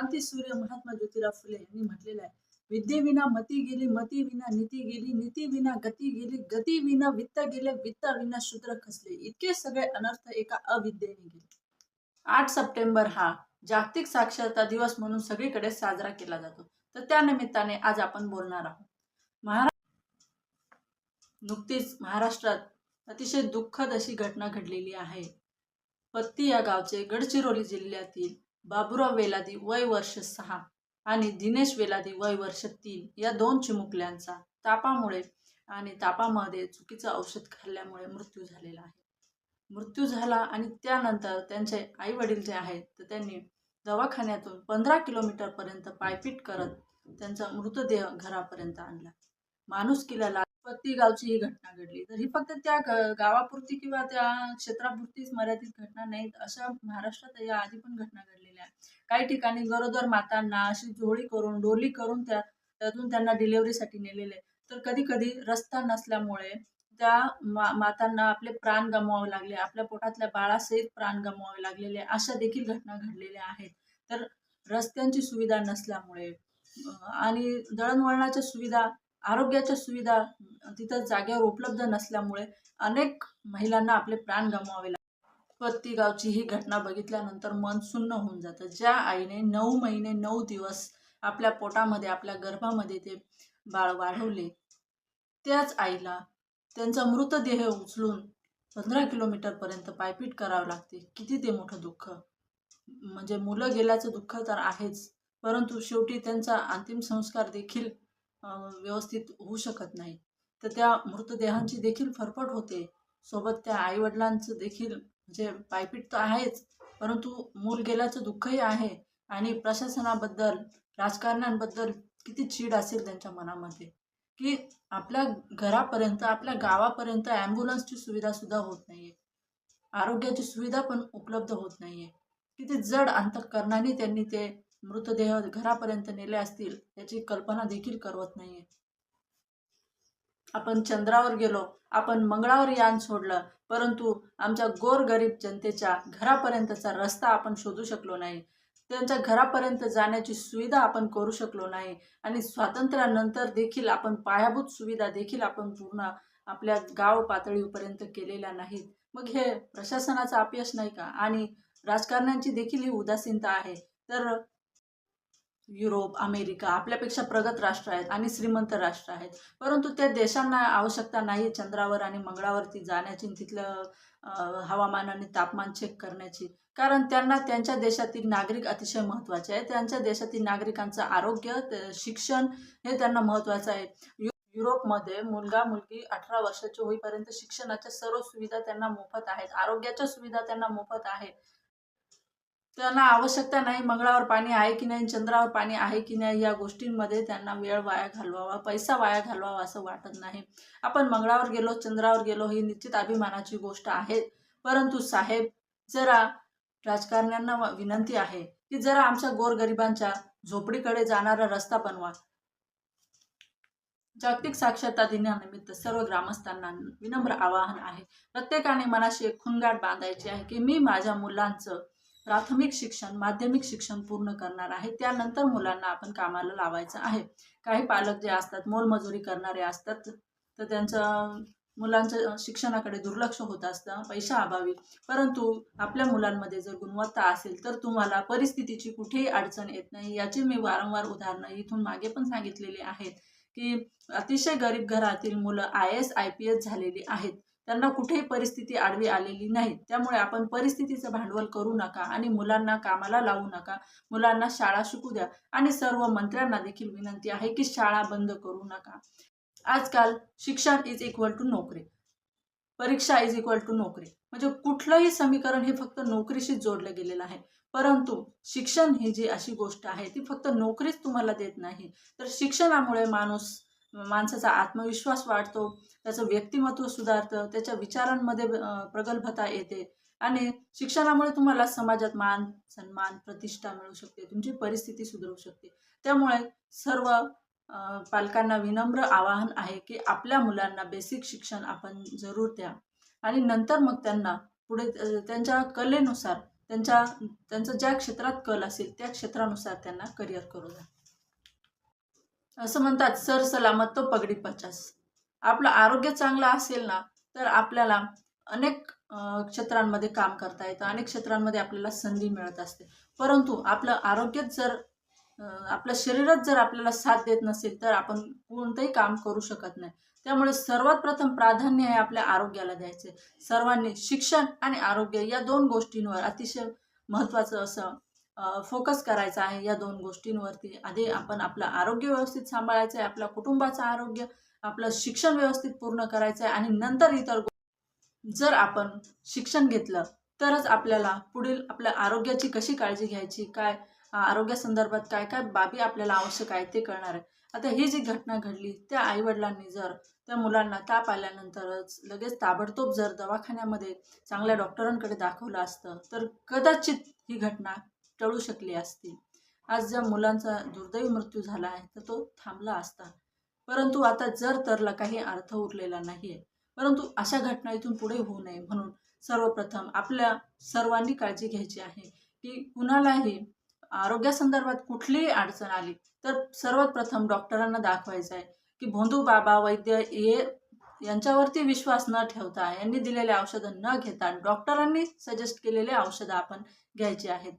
क्रांतीसूर्य महात्मा ज्योतिराव फुले यांनी म्हटलेलं आहे. विद्येविना मती गेली मती विना नीती गेली नीती विना गती गेली गती विना वित्त गेले वित्त विना शूद्र खसले. इतके सगळे अनर्थ एका अविद्येने गेले. आठ सप्टेंबर हा जागतिक साक्षरता दिवस म्हणून सगळीकडे साजरा केला जातो. तर त्या निमित्ताने आज आपण बोलणार आहोत. महारा नुकतीच महाराष्ट्रात अतिशय दुःखद अशी घटना घडलेली आहे. पत्ती या गावचे गडचिरोली जिल्ह्यातील बाबुराव वेलादी वय वर्ष सहा आणि दिनेश वेलादी वय वर्ष तीन या दोन चिमुकल्यांचा तापामुळे आणि तापामध्ये चुकीचं औषध खाल्ल्यामुळे मृत्यू झालेला आहे. मृत्यू झाला आणि त्यानंतर त्यांचे आई वडील जे आहेत तर त्यांनी दवाखान्यातून पंधरा किलोमीटरपर्यंत पायपीट करत त्यांचा मृतदेह घरापर्यंत आणला. माणुसकीला लाजपत्ती गावची ही घटना घडली. तर ही फक्त त्या गावापुरती किंवा त्या क्षेत्रापुरतीच मर्यादित घटना नाहीत अशा महाराष्ट्रात या आधी पण घटना केलेल्या आहेत काही ठिकाणी गरोदर मातांना अशी झोळी करून डोली करून त्या त्यातून त्यांना डिलेवरीसाठी नेलेले. तर कधी कधी रस्ता नसल्यामुळे त्या मा मातांना आपले प्राण गमवावे लागले. आपल्या पोटातल्या बाळासहित प्राण गमवावे लागलेले. अशा देखील घटना घडलेल्या आहेत. तर रस्त्यांची सुविधा नसल्यामुळे आणि दळणवळणाच्या सुविधा आरोग्याच्या सुविधा तिथं जागेवर उपलब्ध नसल्यामुळे अनेक महिलांना आपले प्राण गमवावे लागले पत्ती गावची ही घटना बघितल्यानंतर मन सुन्न होऊन जातं. ज्या आईने नऊ महिने नऊ दिवस आपल्या पोटामध्ये आपल्या गर्भामध्ये ते बाळ वाढवले त्याच आईला त्यांचा मृतदेह उचलून पंधरा किलोमीटरपर्यंत पायपीट करावं लागते. किती ते मोठं दुःख. म्हणजे मुलं गेल्याचं दुःख तर आहेच परंतु शेवटी त्यांचा अंतिम संस्कार देखील व्यवस्थित होऊ शकत नाही. तर त्या मृतदेहांची देखील फरफट होते. सोबत त्या आईवडिलांचं देखील म्हणजे पायपीट तर आहेच परंतु मूल गेल्याचं दुःखही आहे आणि प्रशासनाबद्दल राजकारण्यांबद्दल किती चीड असेल त्यांच्या मनामध्ये की आपल्या घरापर्यंत आपल्या गावापर्यंत ॲम्ब्युलन्सची सुविधासुद्धा होत नाही आहे आरोग्याची सुविधा पण उपलब्ध होत नाही आहे किती जड अंतकरणाने त्यांनी ते मृतदेह घरापर्यंत नेले असतील याची कल्पना देखील करवत नाही आहे आपण चंद्रावर गेलो आपण मंगळावर यान सोडलं परंतु आमच्या गोरगरीब जनतेच्या घरापर्यंतचा रस्ता आपण शोधू शकलो नाही. त्यांच्या घरापर्यंत जाण्याची सुविधा आपण करू शकलो नाही आणि स्वातंत्र्यानंतर देखील आपण पायाभूत सुविधा देखील आपण पूर्ण आपल्या गाव पातळीपर्यंत केलेल्या नाहीत. मग हे प्रशासनाचं अपयश नाही का? आणि राजकारण्यांची देखील ही उदासीनता आहे. तर युरोप अमेरिका आपल्यापेक्षा प्रगत राष्ट्र आहेत आणि श्रीमंत राष्ट्र आहेत. परंतु त्या देशांना आवश्यकता नाही चंद्रावर आणि मंगळावरती जाण्याची तिथलं हवामान आणि तापमान चेक करण्याची. कारण त्यांना त्यांच्या देशातील नागरिक अतिशय महत्त्वाचे आहे त्यांच्या देशातील नागरिकांचं आरोग्य शिक्षण हे त्यांना महत्त्वाचं आहे. यु युरोपमध्ये मुलगा मुलगी अठरा वर्षाचे होईपर्यंत शिक्षणाच्या सर्व सुविधा त्यांना मोफत आहेत. आरोग्याच्या सुविधा त्यांना मोफत आहे त्यांना आवश्यकता नाही मंगळावर पाणी आहे की नाही चंद्रावर पाणी आहे की नाही या गोष्टींमध्ये त्यांना वेळ वाया घालवावा पैसा वाया घालवावा असं वाटत नाही. आपण मंगळावर गेलो चंद्रावर गेलो ही निश्चित अभिमानाची गोष्ट आहे. परंतु साहेब जरा राजकारण्यांना विनंती आहे की जरा आमच्या गोरगरिबांच्या झोपडीकडे जाणारा रस्ता बनवा. जागतिक साक्षरता दिनानिमित्त सर्व ग्रामस्थांना विनम्र आवाहन आहे. प्रत्येकाने मनाशी एक खुणगाट बांधायची आहे की मी माझ्या मुलांचं प्राथमिक शिक्षण माध्यमिक शिक्षण पूर्ण करणार आहे. त्यानंतर मुलांना आपण कामाला लावायचं आहे. काही पालक जे असतात मोलमजुरी करणारे असतात तर त्यांचं मुलांच्या शिक्षणाकडे दुर्लक्ष होत असतं पैशा अभावी. परंतु आपल्या मुलांमध्ये जर गुणवत्ता असेल तर तुम्हाला परिस्थितीची कुठेही अडचण येत नाही. याची मी वारंवार उदाहरणं इथून मागे पण सांगितलेली आहेत की अतिशय गरीब घरातील मुलं I S I P S झालेली आहेत. त्यांना कुठेही परिस्थिती आडवी आलेली नाही. त्यामुळे आपण परिस्थितीचं भांडवल करू नका आणि मुलांना कामाला लावू नका. मुलांना शाळा शिकू द्या. आणि सर्व मंत्र्यांना देखील विनंती आहे की शाळा बंद करू नका. आजकाल शिक्षण इज इक्वल टू नोकरी. परीक्षा इज इक्वल टू नोकरी. म्हणजे कुठलंही समीकरण हे फक्त नोकरीशी जोडलं गेलेलं आहे. परंतु शिक्षण ही जी अशी गोष्ट आहे ती फक्त नोकरीच तुम्हाला देत नाही. तर शिक्षणामुळे माणूस माणसाचा आत्मविश्वास वाढतो त्याचं व्यक्तिमत्व सुधारतं त्याच्या विचारांमध्ये प्रगल्भता येते. आणि शिक्षणामुळे तुम्हाला समाजात मान सन्मान प्रतिष्ठा मिळू शकते तुमची परिस्थिती सुधारू शकते. त्यामुळे सर्व पालकांना विनम्र आवाहन आहे की आपल्या मुलांना बेसिक शिक्षण आपण जरूर द्या. आणि नंतर मग त्यांना पुढे त्यांच्या कलेनुसार त्यांच्या त्यांचं ज्या क्षेत्रात कल असेल त्या क्षेत्रानुसार त्यांना करिअर करू द्या. असं म्हणतात सर सलामत तो पगडी पचास. आपलं आरोग्य चांगलं असेल ना तर आपल्याला अनेक क्षेत्रांमध्ये काम करता येतं. अनेक क्षेत्रांमध्ये आपल्याला संधी मिळत असते. परंतु आपलं आरोग्यच जर आपलं शरीरच जर आपल्याला साथ देत नसेल तर आपण कोणतंही काम करू शकत नाही. त्यामुळे सर्वात प्रथम प्राधान्य हे आपल्या आरोग्याला द्यायचे सर्वांनी शिक्षण आणि आरोग्य या दोन गोष्टींवर अतिशय महत्त्वाचं असं फोकस करायचा आहे या दोन गोष्टींवरती. आधी आपण आपलं आरोग्य व्यवस्थित सांभाळायचं आहे आपल्या कुटुंबाचं आरोग्य आपलं शिक्षण व्यवस्थित पूर्ण करायचं आहे आणि नंतर इतर जर आपण शिक्षण घेतलं तरच आपल्याला पुढील आपल्या आरोग्याची कशी काळजी घ्यायची काय आरोग्यासंदर्भात काय काय बाबी आपल्याला आवश्यक आहे ते कळणार आहे. आता ही जी घटना घडली त्या आईवडिलांनी जर त्या मुलांना ताप आल्यानंतरच लगेच ताबडतोब जर दवाखान्यामध्ये चांगल्या डॉक्टरांकडे दाखवलं असतं तर कदाचित ही घटना टळू शकली असती आज ज्या मुलांचा दुर्दैवी मृत्यू झाला आहे तर तो थांबला असता. परंतु आता जर तरला काही अर्थ उरलेला नाही आहे परंतु अशा घटना इथून पुढे होऊ नये म्हणून सर्वप्रथम आपल्या सर्वांनी काळजी घ्यायची आहे की कुणालाही आरोग्यासंदर्भात कुठलीही अडचण आली तर सर्वात प्रथम डॉक्टरांना दाखवायचं आहे की भोंदू बाबा वैद्य हे यांच्यावरती विश्वास न ठेवता यांनी दिलेले औषधं न घेता डॉक्टरांनी सजेस्ट केलेले औषधं आपण घ्यायची आहेत.